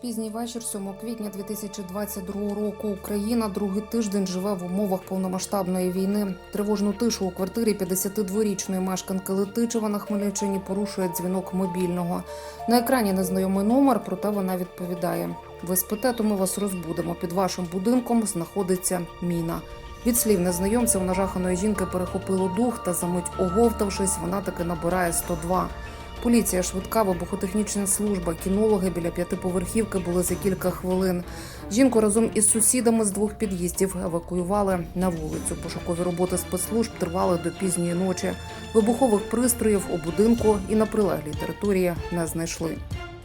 Пізній вечір 7 квітня 2022 року Україна другий тиждень живе в умовах повномасштабної війни. Тривожну тишу у квартирі 52-річної мешканки Летичева на Хмельниччині порушує дзвінок мобільного. На екрані незнайомий номер, проте вона відповідає: Ви спите, то ми вас розбудемо. Під вашим будинком знаходиться міна. Від слів незнайомця у нажаханої жінки перехопило дух та замить оговтавшись, вона таки набирає 102. Поліція, швидка, вибухотехнічна служба, кінологи біля п'ятиповерхівки були за кілька хвилин. Жінку разом із сусідами з двох під'їздів евакуювали на вулицю. Пошукові роботи спецслужб тривали до пізньої ночі. Вибухових пристроїв у будинку і на прилеглій території не знайшли.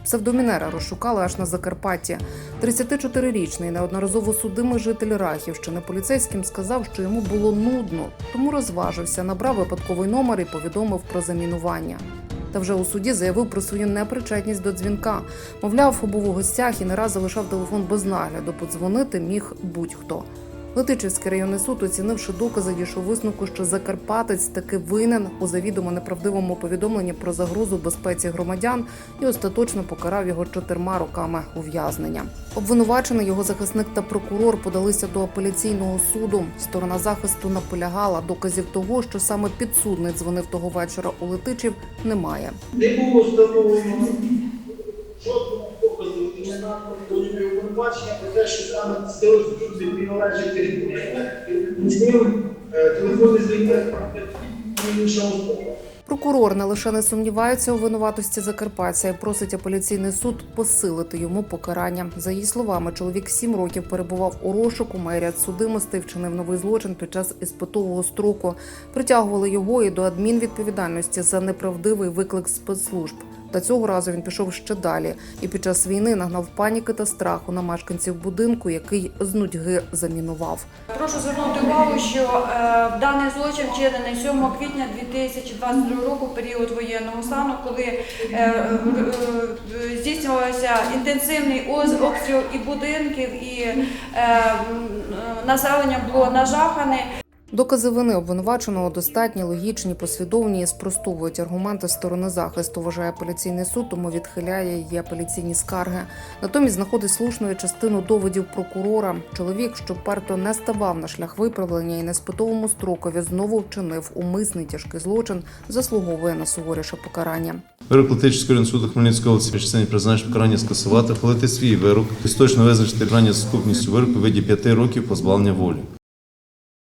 Псевдомінера розшукали аж на Закарпатті. 34-річний неодноразово судимий житель Рахівщини поліцейським сказав, що йому було нудно, тому розважився, набрав випадковий номер і повідомив про замінування. Та вже у суді заявив про свою непричетність до дзвінка. Мовляв, був у гостях і не раз залишав телефон без нагляду. Подзвонити міг будь-хто. Летичівський районний суд, оцінивши докази, дійшов висновку, що Закарпатець таки винен у завідомо неправдивому повідомленні про загрозу безпеці громадян і остаточно покарав його чотирма роками ув'язнення. Обвинувачений його захисник та прокурор подалися до апеляційного суду. Сторона захисту наполягала доказів того, що саме підсудний дзвонив того вечора у Летичів, немає. Не було встановлено жодного доказу обвинувачення про те, що саме з телефону який належить території, з ним е, телефонний звінок іншого особа. Прокурор не лише не сумнівається у винуватості Закарпаття і просить апеляційний суд посилити йому покарання. За її словами, чоловік сім років перебував у розшуку, має ряд судимостей, вчинив новий злочин під час іспитового строку. Притягували його і до адмінвідповідальності за неправдивий виклик спецслужб. Та цього разу він пішов ще далі і під час війни нагнав паніки та страху на мешканців будинку, який з нудьги замінував. Прошу звернути увагу, що е, даний злочин вчинений 7 квітня 2022 року, період воєнного стану, коли е, е, е, здійснювався інтенсивний оз- обстріл і будинків, і е, е, населення було нажахане. Докази вини обвинуваченого достатні, логічні, послідовні і спростовують аргументи сторони захисту. Вважає апеляційний суд, тому відхиляє її апеляційні скарги. Натомість знаходить слушною частину доводів прокурора. Чоловік, що перто не ставав на шлях виправлення і на спитовому строкові знову вчинив умисний тяжкий злочин, заслуговує на суворіше покарання. Вирок Летичівського районного суду Хмельницької області в частині призначення покарання скасувати, ухвалити свій вирок, істочно визначити покарання з сукупністю вироку у виді п'яти років позбавлення волі.